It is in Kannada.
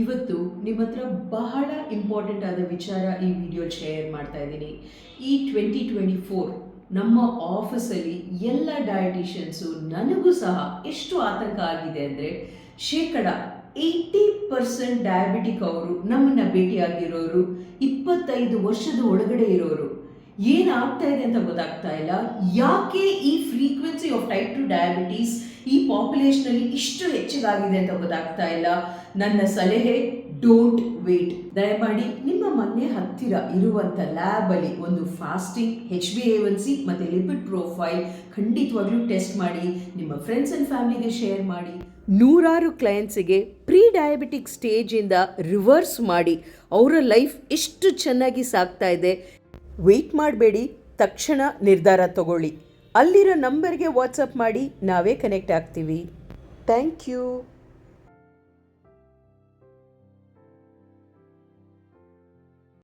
ಇವತ್ತು ನಿಮ್ಮ ಹತ್ರ ಬಹಳ ಇಂಪಾರ್ಟೆಂಟ್ ಆದ ವಿಚಾರ ಈ ವಿಡಿಯೋ ಶೇರ್ ಮಾಡ್ತಾ ಇದ್ದೀನಿ. ಈ ಟ್ವೆಂಟಿ ಟ್ವೆಂಟಿ ಫೋರ್ ನಮ್ಮ ಆಫೀಸಲ್ಲಿ ಎಲ್ಲ ಡಯಟಿಷಿಯನ್ಸು ನನಗೂ ಸಹ ಎಷ್ಟು ಆತಂಕ ಆಗಿದೆ ಅಂದರೆ ಶೇಕಡ ಏಯ್ಟಿ ಪರ್ಸೆಂಟ್ ಡಯಾಬಿಟಿಕ್ ಅವರು ನಮ್ಮನ್ನು ಭೇಟಿಯಾಗಿರೋರು, ಇಪ್ಪತ್ತೈದು ವರ್ಷದ ಒಳಗಡೆ ಇರೋರು. ಏನಾಗ್ತಾ ಇದೆ ಅಂತ ಗೊತ್ತಾಗ್ತಾ ಇಲ್ಲ. ಯಾಕೆ ಈ frequency of type two diabetes ಈ ಪಾಪ್ಯುಲೇಷನಲ್ಲಿ ಇಷ್ಟು ಹೆಚ್ಚಿಗಾಗಿದೆ ಅಂತ ಗೊತ್ತಾಗ್ತಾ ಇಲ್ಲ. ನನ್ನ ಸಲಹೆ ಡೋಂಟ್ ವೇಟ್ ದಯಮಾಡಿ ನಿಮ್ಮ ಮನೆ ಹತ್ತಿರ ಇರುವಂಥ ಲ್ಯಾಬಲ್ಲಿ ಒಂದು fasting H B A one C ಮತ್ತು ಲಿಪಿಡ್ ಪ್ರೊಫೈಲ್ ಖಂಡಿತವಾಗ್ಲೂ ಟೆಸ್ಟ್ ಮಾಡಿ, ನಿಮ್ಮ ಫ್ರೆಂಡ್ಸ್ ಆ್ಯಂಡ್ ಫ್ಯಾಮಿಲಿಗೆ ಶೇರ್ ಮಾಡಿ. ನೂರಾರು ಕ್ಲಯಂಟ್ಸಿಗೆ ಪ್ರೀ ಡಯಾಬಿಟಿಕ್ ಸ್ಟೇಜಿಂದ ರಿವರ್ಸ್ ಮಾಡಿ. ಅವರ ಲೈಫ್ ಎಷ್ಟು ಚೆನ್ನಾಗಿ ಸಾಗ್ತಾ ಇದೆ. ವೆಯ್ಟ್ ಮಾಡಬೇಡಿ ತಕ್ಷಣ ನಿರ್ಧಾರ ತಗೊಳ್ಳಿ. ಅಲ್ಲಿರೋ ನಂಬರ್ಗೆ ವಾಟ್ಸಪ್ ಮಾಡಿ ನಾವೇ ಕನೆಕ್ಟ್ ಆಗ್ತೀವಿ. Thank you